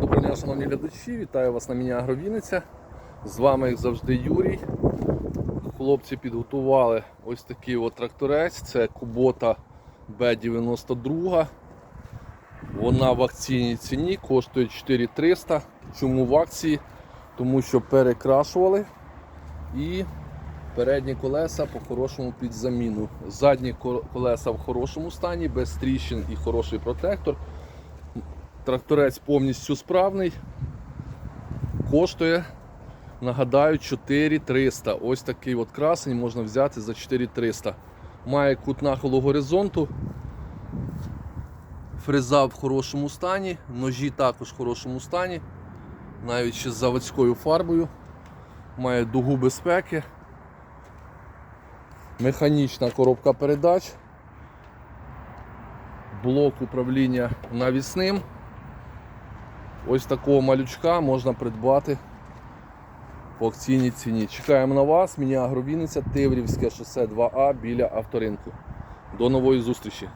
Доброго дня, шановні глядачі, вітаю вас на міні Агровіниця. З вами, як завжди, Юрій. Хлопці підготували ось такий от тракторець. Це Кубота Б92. Вона в акційній ціні коштує 4300. Чому в акції? Тому що перекрашували і передні колеса по-хорошому під заміну. Задні колеса в хорошому стані, без тріщин і хороший протектор. Тракторець повністю справний. Коштує, нагадаю, 4300. Ось такий от красень можна взяти за 4300. Має кут нахилу горизонту. Фреза в хорошому стані, ножі також в хорошому стані, навіть ще з заводською фарбою. Має дугу безпеки. Механічна коробка передач. Блок управління навісним. Ось такого малючка можна придбати по акційній ціні. Чекаємо на вас. мені Агровіниця, Тиврівське шосе 2А біля авторинку. До нової зустрічі!